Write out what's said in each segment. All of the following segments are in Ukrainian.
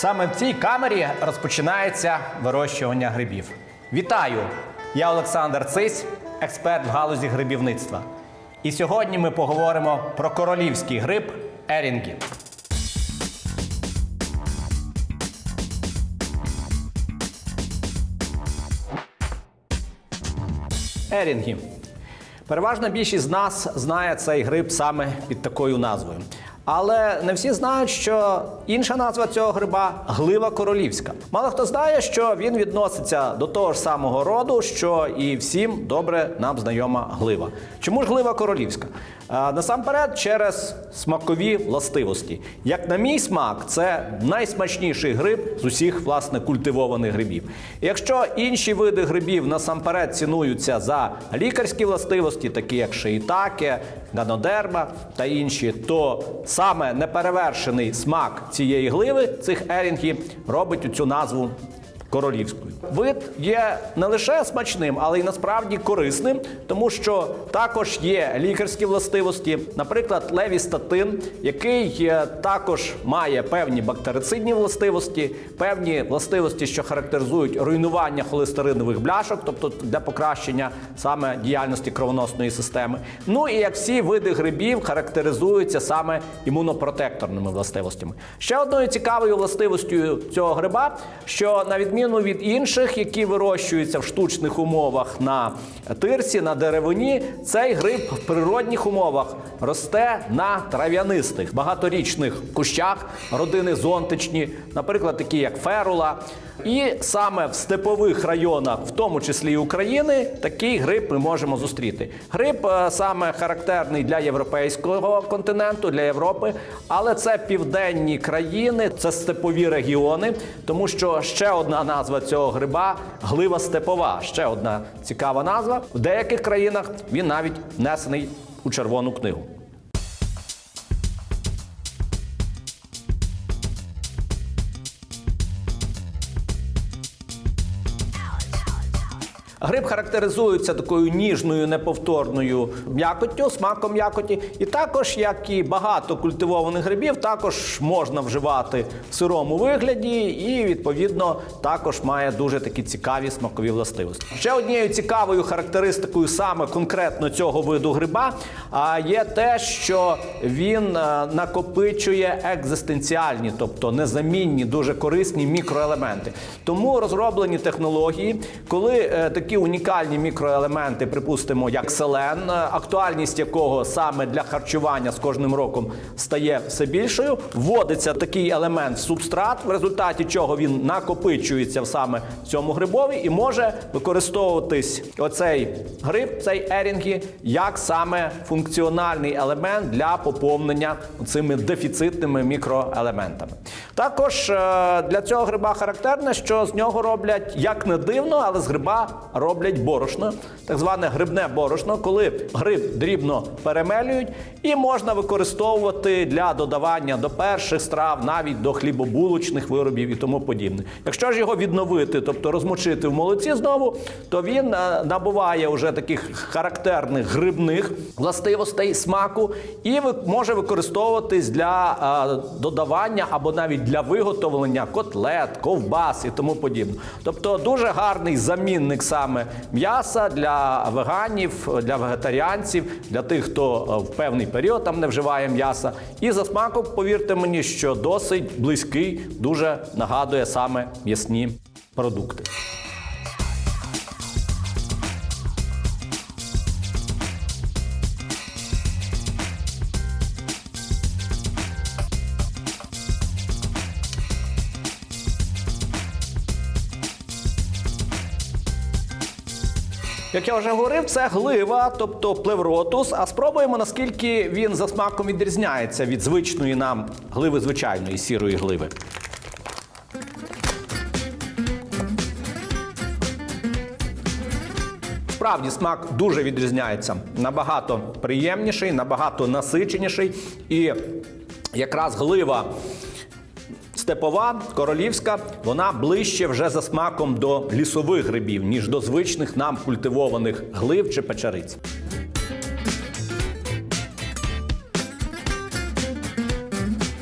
Саме в цій камері розпочинається вирощування грибів. Вітаю! Я Олександр Цись, експерт в галузі грибівництва. І сьогодні ми поговоримо про королівський гриб ерінгі. Ерінгі. Переважна більшість з нас знає цей гриб саме під такою назвою. Але не всі знають, що інша назва цього гриба глива королівська. Мало хто знає, що він відноситься до того ж самого роду, що і всім добре нам знайома глива. Чому ж глива королівська? Насамперед, через смакові властивості. Як на мій смак, це найсмачніший гриб з усіх власне культивованих грибів. Якщо інші види грибів насамперед цінуються за лікарські властивості, такі як шиїтаке, ганодерма та інші, то саме неперевершений смак цієї гливи цих ерінгів робить цю назву королівською. Вид є не лише смачним, але й насправді корисним, тому що також є лікарські властивості, наприклад, левістатин, який е, також має певні бактерицидні властивості, певні властивості, що характеризують руйнування холестеринових бляшок, тобто для покращення саме діяльності кровоносної системи. Ну і як всі види грибів характеризуються саме імунопротекторними властивостями. Ще одною цікавою властивостю цього гриба, що на відміну від інших, які вирощуються в штучних умовах на тирсі, на деревині, цей гриб в природних умовах росте на трав'янистих багаторічних кущах родини зонтичні, наприклад, такі як ферула. І саме в степових районах, в тому числі і України, такий гриб ми можемо зустріти. Гриб е, саме характерний для європейського континенту, для Європи, але це південні країни, це степові регіони, тому що ще одна назва цього гриба глива степова. Ще одна цікава назва. В деяких країнах він навіть внесений у червону книгу. Гриб характеризується такою ніжною неповторною м'якоттю, смаком м'якоті. І також, як і багато культивованих грибів, також можна вживати в сирому вигляді, і відповідно також має дуже такі цікаві смакові властивості. Ще однією цікавою характеристикою саме конкретно цього виду гриба є те, що він е, накопичує екзистенціальні, тобто незамінні, дуже корисні мікроелементи. Тому розроблені технології, коли е, такі унікальні мікроелементи, припустимо, як селен, актуальність якого саме для харчування з кожним роком стає все більшою, вводиться такий елемент в субстрат, в результаті чого він накопичується саме в цьому грибові і може використовуватись оцей гриб, цей ерінгі, як саме функціональний елемент для поповнення цими дефіцитними мікроелементами. Також е, для цього гриба характерне, що з нього роблять як не дивно, але з гриба роблять борошно, так зване грибне борошно, коли гриб дрібно перемелюють і можна використовувати для додавання до перших страв, навіть до хлібобулочних виробів і тому подібне. Якщо ж його відновити, тобто розмочити в молоці знову, то він е, набуває вже таких характерних грибних властивостей смаку і може використовуватись для е, додавання або навіть для виготовлення котлет, ковбас і тому подібне. Тобто дуже гарний замінник саме м'яса для веганів, для вегетаріанців, для тих, хто е, в певний період там не вживає м'яса. І за смаком, повірте мені, що досить близький, дуже нагадує саме м'ясні продукти. Як я вже говорив, це глива, тобто плевротус. А спробуємо, наскільки він за смаком відрізняється від звичної нам гливи звичайної сірої гливи. Справді смак дуже відрізняється. Набагато приємніший, набагато насиченіший. І якраз глива степова, королівська, вона ближче вже за смаком до лісових грибів, ніж до звичних нам культивованих глив чи печериць.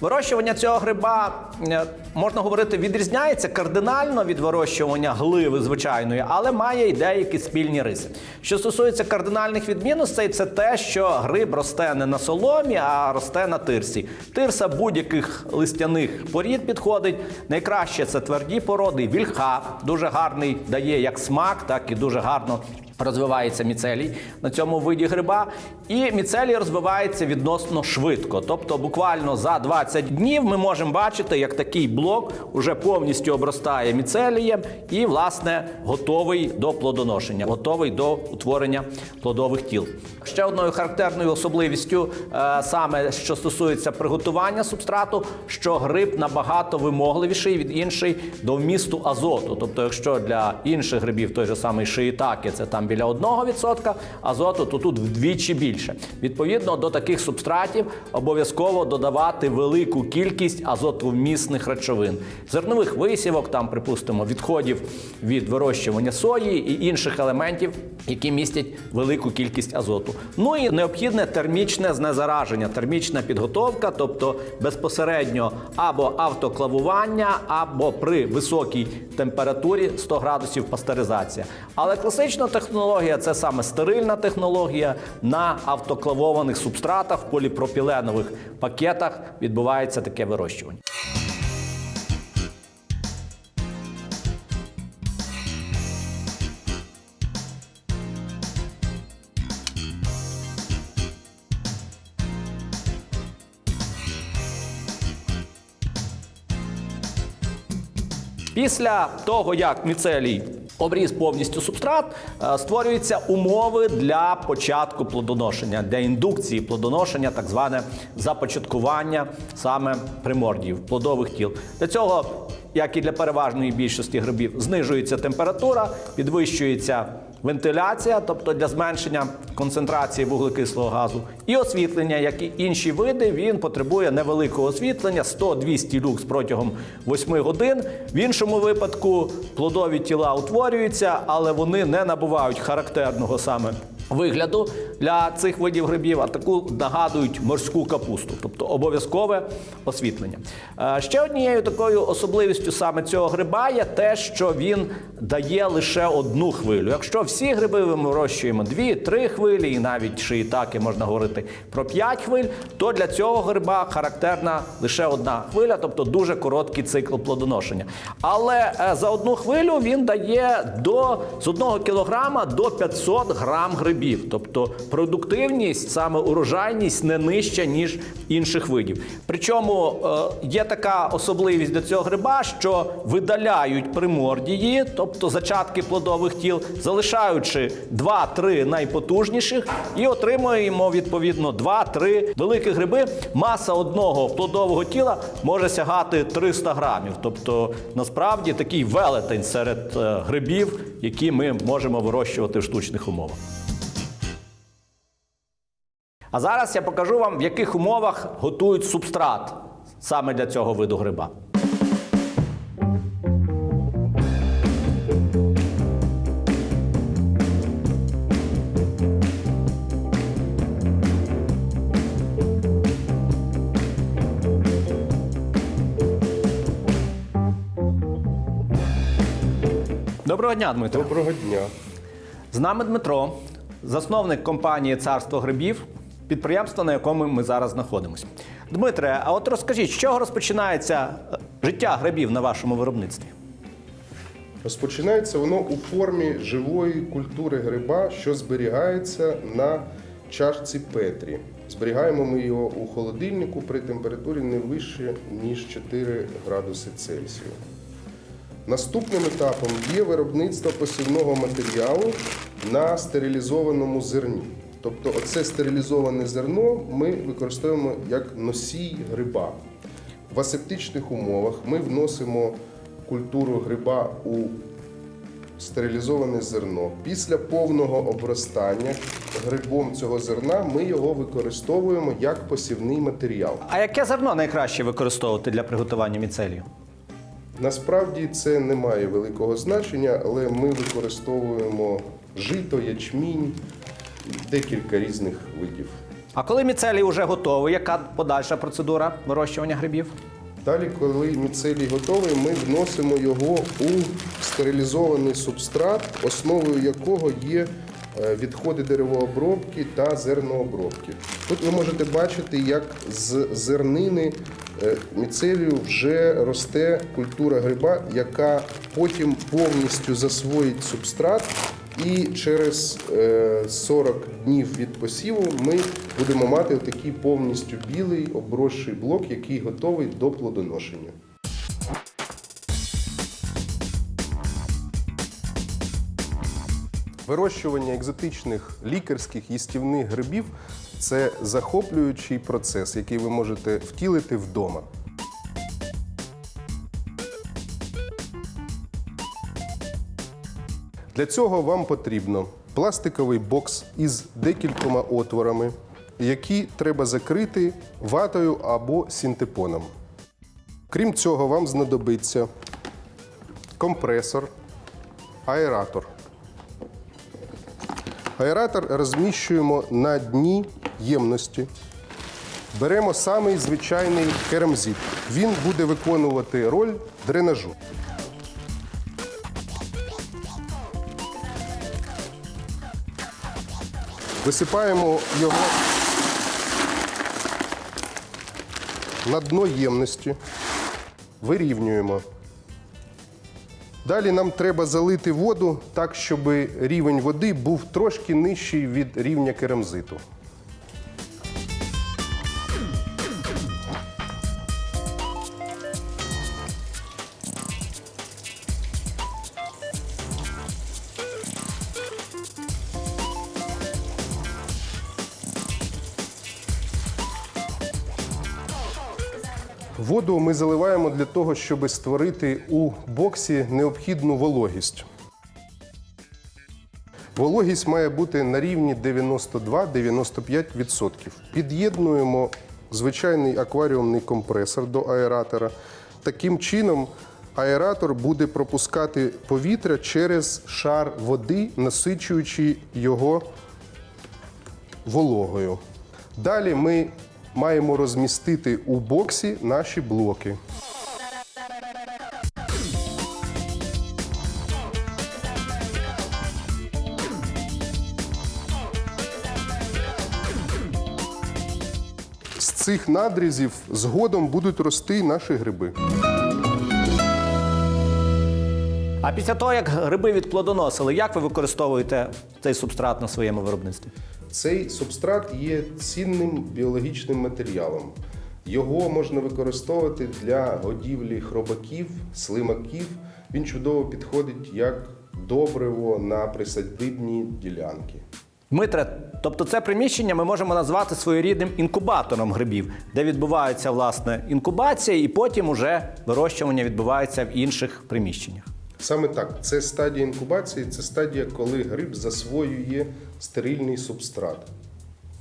Вирощування цього гриба е, можна говорити, відрізняється кардинально від вирощування гливи звичайної, але має й деякі спільні риси. Що стосується кардинальних відмінностей, це те, що гриб росте не на соломі, а росте на тирсі. Тирса будь-яких листяних порід підходить. Найкраще це тверді породи, вільха дуже гарний дає як смак, так і дуже гарно розвивається міцелій на цьому виді гриба. І міцелій розвивається відносно швидко. Тобто, буквально за 20 днів ми можемо бачити, як такий блок уже повністю обростає міцелієм і, власне, готовий до плодоношення, готовий до утворення плодових тіл. Ще одною характерною особливістю, е, саме що стосується приготування субстрату, що гриб набагато вимогливіший від інший до вмісту азоту. Тобто, якщо для інших грибів той же самий шиїтаки, це там біля 1% азоту, то тут вдвічі більше. Відповідно до таких субстратів обов'язково додавати велику кількість азотовмісних речовин, зернових висівок, там, припустимо, відходів від вирощування сої і інших елементів, які містять велику кількість азоту. Ну і необхідне термічне знезараження, термічна підготовка, тобто безпосередньо або автоклавування, або при високій температурі 100 градусів пастеризація. Але класична технологія це саме стерильна технологія на автоклавованих субстратах в поліпропіленових пакетах відбувається таке вирощування. Після того, як міцелій обріз повністю субстрат, е, створюються умови для початку плодоношення, для індукції плодоношення, так зване започаткування саме примордіїв, плодових тіл. Для цього, як і для переважної більшості грибів, знижується температура, підвищується вентиляція, тобто для зменшення концентрації вуглекислого газу, і освітлення, як і інші види, він потребує невеликого освітлення 100-200 люкс протягом 8 годин. В іншому випадку плодові тіла утворюються, але вони не набувають характерного саме. Вигляду для цих видів грибів, а таку нагадують морську капусту, тобто обов'язкове освітлення. Е, Ще однією такою особливістю саме цього гриба є те, що він дає лише одну хвилю. Якщо всі гриби ми вирощуємо дві-три хвилі, і навіть шиїтаки можна говорити про п'ять хвиль, то для цього гриба характерна лише одна хвиля, тобто дуже короткий цикл плодоношення. Але е, за одну хвилю він дає до з 1 кілограма до 500 грам грибів. Тобто продуктивність, саме урожайність не нижча, ніж інших видів. Причому е, є така особливість до цього гриба, що видаляють примордії, тобто зачатки плодових тіл, залишаючи 2-3 найпотужніших, і отримуємо відповідно 2-3 великі гриби. Маса одного плодового тіла може сягати 300 грамів. Тобто, насправді такий велетень серед е, грибів, які ми можемо вирощувати в штучних умовах. А зараз я покажу вам, в яких умовах готують субстрат саме для цього виду гриба. Доброго дня, Дмитро. Доброго дня. З нами Дмитро, засновник компанії Царство грибів, підприємство, на якому ми зараз знаходимося. Дмитре, а от розкажіть, з чого розпочинається е, життя грибів на вашому виробництві? Розпочинається воно у формі живої культури гриба, що зберігається на чашці Петрі. Зберігаємо ми його у холодильнику при температурі не вище, ніж 4 градуси Цельсію. Наступним етапом є виробництво посівного матеріалу на стерилізованому зерні. Тобто, оце стерилізоване зерно ми використовуємо як носій гриба. В асептичних умовах ми вносимо культуру гриба у стерилізоване зерно. Після повного обростання грибом цього зерна ми його використовуємо як посівний матеріал. А яке зерно найкраще використовувати для приготування міцелію? Насправді це не має великого значення, але ми використовуємо жито, ячмінь, декілька різних видів. А коли міцелій вже готовий, яка подальша процедура вирощування грибів? Далі, коли міцелій готовий, ми вносимо його у стерилізований субстрат, основою якого є е, відходи деревообробки та зернообробки. Тут ви можете бачити, як з зернини е, міцелію вже росте культура гриба, яка потім повністю засвоїть субстрат. І через е, 40 днів від посіву ми будемо мати такий повністю білий обросший блок, який готовий до плодоношення. Вирощування екзотичних лікарських їстівних грибів це захоплюючий процес, який ви можете втілити вдома. Для цього вам потрібно пластиковий бокс із декількома отворами, які треба закрити ватою або синтепоном. Крім цього, вам знадобиться компресор, аератор. Аератор розміщуємо на дні ємності. Беремо самий звичайний керамзит. Він буде виконувати роль дренажу. Висипаємо його на дно ємності, вирівнюємо. Далі нам треба залити воду так, щоб рівень води був трошки нижчий від рівня керамзиту. Воду ми заливаємо для того, щоб створити у боксі необхідну вологість. Вологість має бути на рівні 92-95%. Під'єднуємо звичайний акваріумний компресор до аератора. Таким чином аератор буде пропускати повітря через шар води, насичуючи його вологою. Далі ми маємо розмістити у боксі наші блоки. З цих надрізів згодом будуть рости наші гриби. А після того, як гриби відплодоносили, як ви використовуєте цей субстрат на своєму виробництві? Цей субстрат є цінним біологічним матеріалом. Його можна використовувати для годівлі хробаків, слимаків. Він чудово підходить як добриво на присадибні ділянки. Дмитре, тобто це приміщення ми можемо назвати своєрідним інкубатором грибів, де відбувається власне інкубація, і потім уже вирощування відбувається в інших приміщеннях. Саме так, це стадія інкубації, це стадія, коли гриб засвоює стерильний субстрат.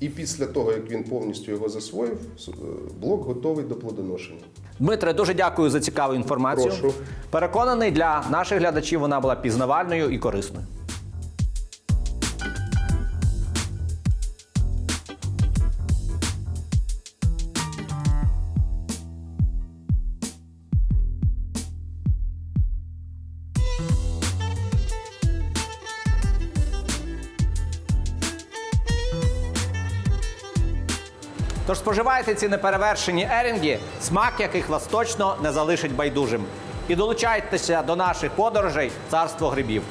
І після того, як він повністю його засвоїв, е, блок готовий до плодоношення. Дмитре, дуже дякую за цікаву інформацію. Прошу. Переконаний, для наших глядачів вона була пізнавальною і корисною. Споживайте ці неперевершені ерінги, смак яких вас точно не залишить байдужим. І долучайтеся до наших подорожей царство грибів.